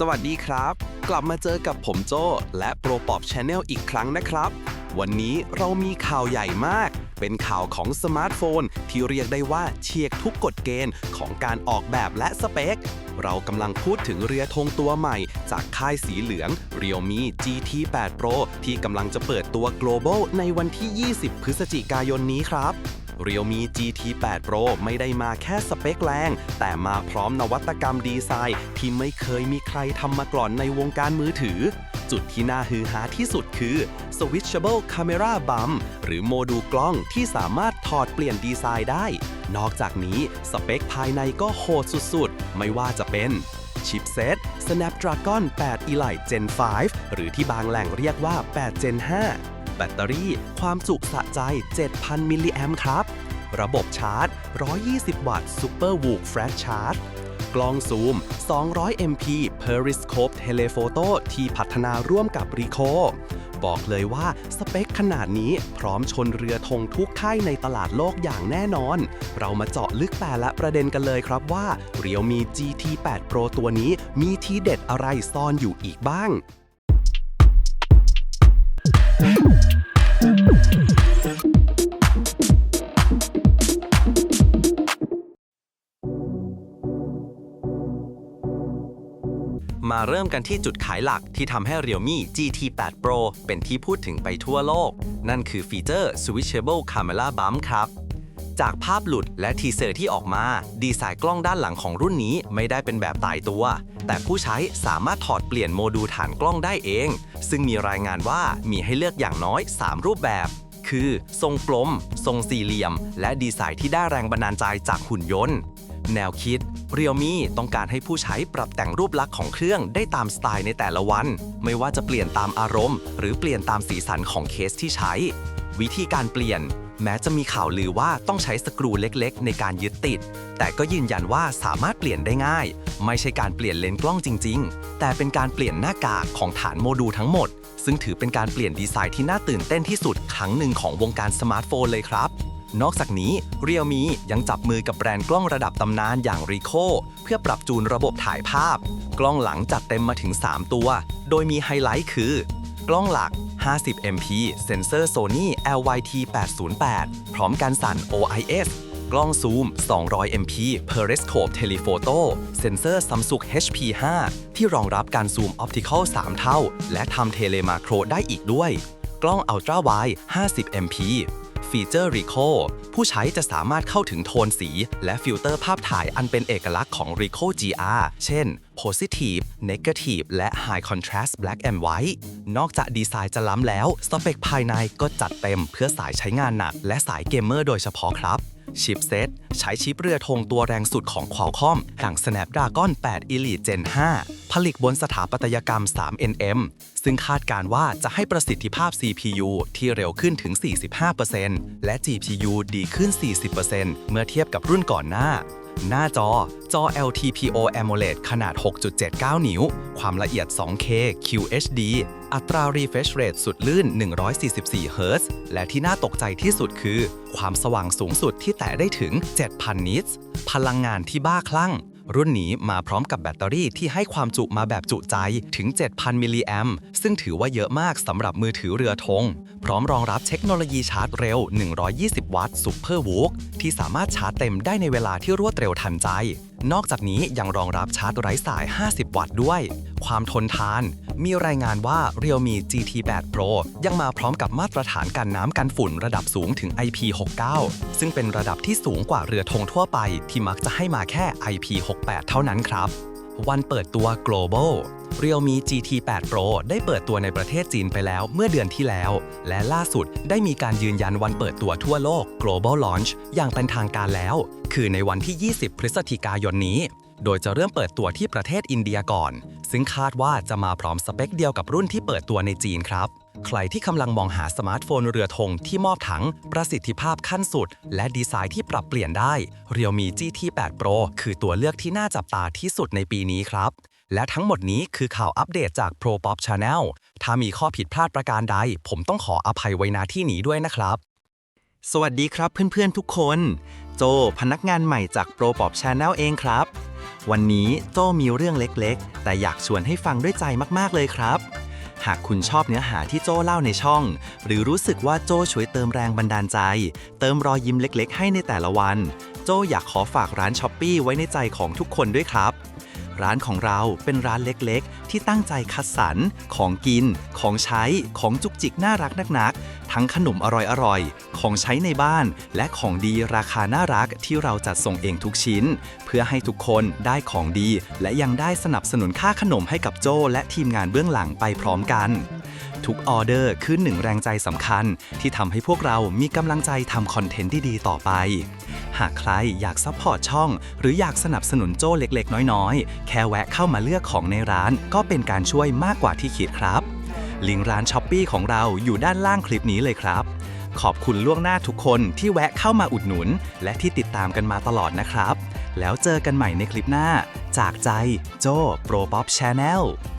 สวัสดีครับ กลับมาเจอกับผมโจและโปรปอบชาแนลอีกครั้งนะครับ วันนี้เรามีข่าวใหญ่มาก เป็นข่าวของสมาร์ทโฟน ที่เรียกได้ว่าเชียกทุกกฎเกณฑ์ของการออกแบบและสเปค เรากำลังพูดถึงเรือธงตัวใหม่ จากค่ายสีเหลือง Realme GT8 Pro ที่กำลังจะเปิดตัว global ในวันที่ 20 พฤศจิกายนนี้ครับ Realme GT8 Pro ไม่ได้มาแค่สเปคแรง แต่มาพร้อมนวัตกรรมดีไซน์ ที่ไม่เคยมีใครทำมาก่อนในวงการมือถือ จุดที่น่าฮือฮาที่สุดคือ Switchable Camera Bump หรือโมดูลกล้องที่สามารถถอดเปลี่ยนดีไซน์ได้ นอกจากนี้สเปคภายในก็โหดสุดๆ ไม่ว่าจะเป็นชิปเซต Snapdragon 8 Elite Gen 5 หรือที่บางแหล่งเรียกว่า 8 Gen 5 แบตเตอรี่ ความจุสะใจ 7,000 มิลลิแอมครับ ระบบชาร์จ 120 วัตต์ Super w o o Flash Charge กล้องซูม 200 MP Periscope Telephoto ที่พัฒนาร่วมกับ r i c o บอกเลยว่าสเปคขนาดนี้พร้อมชนเรือธงทุกค่ายในตลาดโลกอย่างแน่นอน เรามาเจาะลึกแต่ละประเด็นกันเลยครับว่า Realme GT8 Pro ตัวนี้มีทีเด็ดอะไรซ่อนอยู่อีกบ้าง มาเริ่มกันที่จุดขายหลักที่ทำให้ Realme GT8 Pro เป็นที่พูดถึงไปทั่วโลก นั่นคือฟีเจอร์ Switchable Camera Bump ครับ จากภาพหลุดและทีเซอร์ที่ออกมา ดีไซน์กล้องด้านหลังของรุ่นนี้ไม่ได้เป็นแบบตายตัว แต่ผู้ใช้สามารถถอดเปลี่ยนโมดูลฐานกล้องได้เอง ซึ่งมีรายงานว่ามีให้เลือกอย่างน้อย 3 รูปแบบ คือ ทรงกลม ทรงสี่เหลี่ยม และดีไซน์ที่ได้แรงบันดาลใจจากหุ่นยนต์ แนวคิด Realme ต้องการให้ผู้ใช้ปรับแต่งรูปลักษณ์ของเครื่องได้ตามสไตล์ในแต่ละวัน ไม่ว่าจะเปลี่ยนตามอารมณ์ หรือเปลี่ยนตามสีสันของเคสที่ใช้ วิธีการเปลี่ยน แม้จะมีข่าวลือว่าต้องใช้สกรูเล็กๆ ในการยึดติด แต่ก็ยืนยันว่าสามารถเปลี่ยนได้ง่าย ไม่ใช่การเปลี่ยนเลนส์กล้องจริง ๆ แต่เป็นการเปลี่ยนหน้ากากของฐานโมดูลทั้งหมด ซึ่งถือเป็นการเปลี่ยนดีไซน์ที่น่าตื่นเต้นที่สุดครั้งหนึ่งของวงการสมาร์ทโฟนเลยครับ นอกจากนี้ Realme ยังจับมือกับแบรนด์กล้องระดับตำนานอย่าง Ricoh เพื่อปรับจูนระบบถ่ายภาพ กล้องหลังจัดเต็มมาถึง 3 ตัว โดยมีไฮไลท์คือ กล้องหลัก 50 MP เซนเซอร์ Sony LYT 808 พร้อมการสั่น OIS กล้องซูม 200 MP Periscope Telephoto เซนเซอร์ Samsung HP5 ที่รองรับการซูมออปติคอล3เท่า และทำเทเลมาโครได้อีกด้วย กล้อง Ultra Wide 50 MP ฟีเจอร์ Rico ผู้ใช้จะสามารถเข้าถึงโทนสี และฟิลเตอร์ภาพถ่ายอันเป็นเอกลักษณ์ของ Rico GR เช่น Positive Negative และ High Contrast Black and White นอกจากดีไซน์จะล้ำแล้ว สเปคภายในก็จัดเต็มเพื่อสายใช้งานหนัก และสายเกมเมอร์โดยเฉพาะครับ ชิปเซตใช้ชิปเรือธงตัวแรงสุดของ Qualcomm อย่าง Snapdragon 8 Elite Gen 5 ผลิตบนสถาปัตยกรรม 3nm ซึ่งคาดการว่าจะให้ประสิทธิภาพ CPU ที่เร็วขึ้นถึง 45%และ GPU ดีขึ้น 40%เมื่อเทียบกับรุ่นก่อนหน้า หน้าจอ จอ LTPO AMOLED ขนาด 6.79 นิ้ว ความละเอียด 2K QHD อัตรา refresh rate สุดลื่น 144 Hz และที่น่าตกใจที่สุดคือ ความสว่างสูงสุดที่แตะได้ถึง 7,000 นิตส์พลังงานที่บ้าคลั่ง รุ่นนี้มาพร้อมกับแบตเตอรี่ที่ให้ความจุมาแบบจุใจถึง 7,000 มิลลิแอมซึ่งถือว่าเยอะมากสำหรับมือถือเรือธง พร้อมรองรับเทคโนโลยีชาร์จเร็ว 120 วัตต์ Super w o o ที่สามารถชาร์จเต็มได้ในเวลาที่รวดเร็วทันใจ นอกจากนี้ยังรองรับชาร์จไร้สาย 50 วัตต์ด้วย ความทนทาน มีรายงานว่า Realme GT8 Pro ยังมาพร้อมกับมาตรฐานกันน้ำกันฝุ่นระดับสูงถึง IP69 ซึ่งเป็นระดับที่สูงกว่าเรือธงทั่วไปที่มักจะให้มาแค่ IP68 เท่านั้นครับ วันเปิดตัว global Realme GT8 Pro ได้เปิดตัวในประเทศจีนไปแล้วเมื่อเดือนที่แล้ว และล่าสุดได้มีการยืนยันวันเปิดตัวทั่วโลก global launch อย่างเป็นทางการแล้ว คือในวันที่ 20 พฤศจิกายนนี้ โดยจะเริ่มเปิดตัวที่ประเทศอินเดียก่อน ซึ่งคาดว่าจะมาพร้อมสเปคเดียวกับรุ่นที่เปิดตัวในจีนครับ ใครที่กำลังมองหาสมาร์ทโฟนเรือธงที่มอบทั้งประสิทธิภาพขั้นสุด และดีไซน์ที่ปรับเปลี่ยนได้ Realme GT8 Pro คือตัวเลือกที่น่าจับตาที่สุดในปีนี้ครับและทั้งหมดนี้คือข่าวอัปเดตจาก Pro Pop Channel ถ้ามีข้อผิดพลาดประการใด ผมต้องขออภัยไว้ณที่นี้ด้วยนะครับ สวัสดีครับเพื่อนๆทุกคน โจพนักงานใหม่จาก Pro Pop Channel เองครับ วันนี้โจมีเรื่องเล็กๆ แต่อยากชวนให้ฟังด้วยใจมากๆเลยครับ หากคุณชอบเนื้อหาที่โจ้เล่าในช่อง หรือรู้สึกว่าโจ้ช่วยเติมแรงบันดาลใจ เติมรอยยิ้มเล็ก ๆ ให้ในแต่ละวัน โจ้อยากขอฝากร้านช้อปปี้ไว้ในใจของทุกคนด้วยครับ ร้านของเราเป็นร้านเล็กๆ ที่ตั้งใจคัดสรร ของกิน ของใช้ ของจุกจิกน่ารักนักๆ ทั้งขนมอร่อยๆ ของใช้ในบ้าน และของดีราคาน่ารักที่เราจัดส่งเองทุกชิ้น เพื่อให้ทุกคนได้ของดี และยังได้สนับสนุนค่าขนมให้กับโจและทีมงานเบื้องหลังไปพร้อมกันทุกออเดอร์คือหนึ่งแรงใจสำคัญ ที่ทำให้พวกเรามีกำลังใจทำคอนเทนต์ที่ดีต่อไป หากใครอยากซัพพอร์ตช่อง หรืออยากสนับสนุนโจ้เล็กๆ น้อยๆ แค่แวะเข้ามาเลือกของในร้าน ก็เป็นการช่วยมากกว่าที่คิดครับ ลิงก์ร้านช้อปปีของเราอยู่ด้านล่างคลิปนี้เลยครับ ขอบคุณล่วงหน้าทุกคนที่แวะเข้ามาอุดหนุน และที่ติดตามกันมาตลอดนะครับ แล้วเจอกันใหม่ในคลิปหน้า จากใจโจ้โปรป๊อปชาแนล